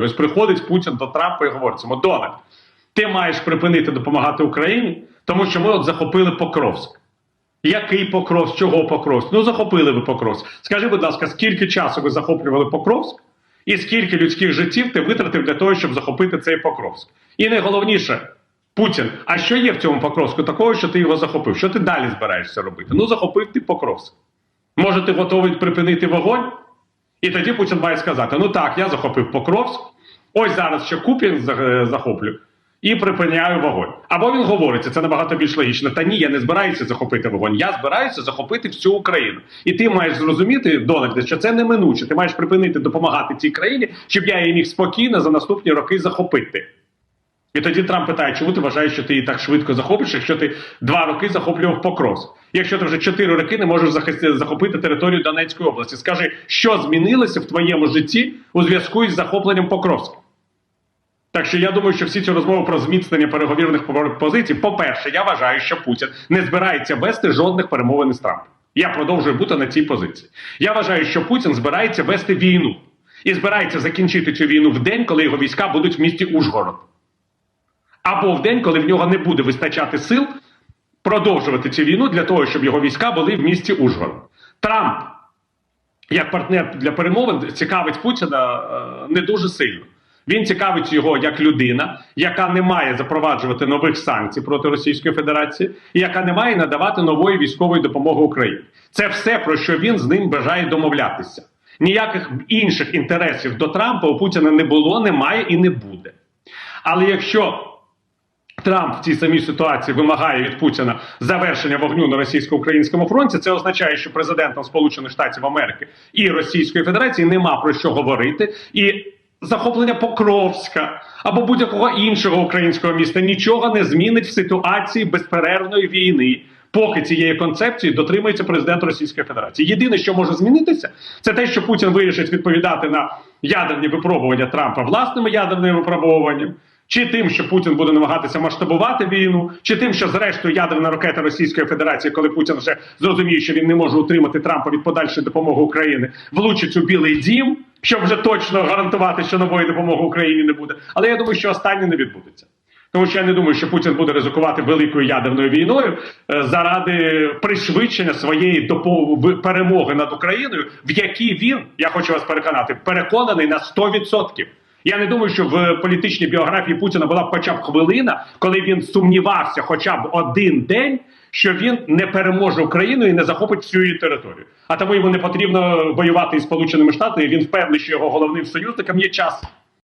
Ось приходить Путін до Трампа і говорить йому, Дональд, ти маєш припинити допомагати Україні, тому що ми от захопили Покровськ. Який Покровськ? Чого Покровськ? Ну захопили ви Покровськ. Скажи, будь ласка, скільки часу ви захоплювали Покровськ? І скільки людських життів ти витратив для того, щоб захопити цей Покровськ? І найголовніше, Путін, а що є в цьому Покровську такого, що ти його захопив? Що ти далі збираєшся робити? Ну, захопив ти Покровськ. Може, ти готовий припинити вогонь? І тоді Путін має сказати: ну так, я захопив Покровськ, ось зараз ще Купін е, захоплю і припиняю вогонь. Або він говорить, це набагато більш логічно. Та ні, я не збираюся захопити вогонь, я збираюся захопити всю Україну. І ти маєш зрозуміти, Дональде, що це неминуче. Ти маєш припинити допомагати цій країні, щоб я її міг спокійно за наступні роки захопити. І тоді Трамп питає, чому ти вважаєш, що ти її так швидко захопиш, якщо ти два роки захоплював Покровськ? Якщо ти вже чотири роки не можеш захопити територію Донецької області, скажи, що змінилося в твоєму житті у зв'язку із захопленням Покровська? Так що я думаю, що всі ці розмови про зміцнення переговірних позицій, по-перше, я вважаю, що Путін не збирається вести жодних перемовин із Трампом. Я продовжую бути на цій позиції. Я вважаю, що Путін збирається вести війну і збирається закінчити цю війну в день, коли його війська будуть в місті Ужгород або в день, коли в нього не буде вистачати сил продовжувати цю війну для того, щоб його війська були в місті Ужгород. Трамп, як партнер для перемовин, цікавить Путіна е, не дуже сильно. Він цікавить його як людина, яка не має запроваджувати нових санкцій проти Російської Федерації, і яка не має надавати нової військової допомоги Україні. Це все про що він з ним бажає домовлятися. Ніяких інших інтересів до Трампа у Путіна не було, немає і не буде. Але якщо Трамп в цій самій ситуації вимагає від Путіна завершення вогню на російсько-українському фронті. Це означає, що президентом Сполучених Штатів Америки і Російської Федерації нема про що говорити. І захоплення Покровська або будь-якого іншого українського міста нічого не змінить в ситуації безперервної війни. Поки цієї концепції дотримується президент Російської Федерації. Єдине, що може змінитися, це те, що Путін вирішить відповідати на ядерні випробування Трампа власними ядерними випробуваннями, чи тим, що Путін буде намагатися масштабувати війну, чи тим, що зрештою ядерна ракета Російської Федерації, коли Путін вже зрозуміє, що він не може утримати Трампа від подальшої допомоги Україні, влучить у Білий Дім, щоб вже точно гарантувати, що нової допомоги Україні не буде. Але я думаю, що останнє не відбудеться. Тому що я не думаю, що Путін буде ризикувати великою ядерною війною е, заради пришвидшення своєї перемоги над Україною, в якій він, я хочу вас переконати, переконаний на 100%. Я не думаю, що в політичній біографії Путіна була хоча б хвилина, коли він сумнівався хоча б один день, що він не переможе Україну і не захопить всю її територію. А тому йому не потрібно воювати із Сполученими Штатами. Він впевнений, що його головним союзником є час.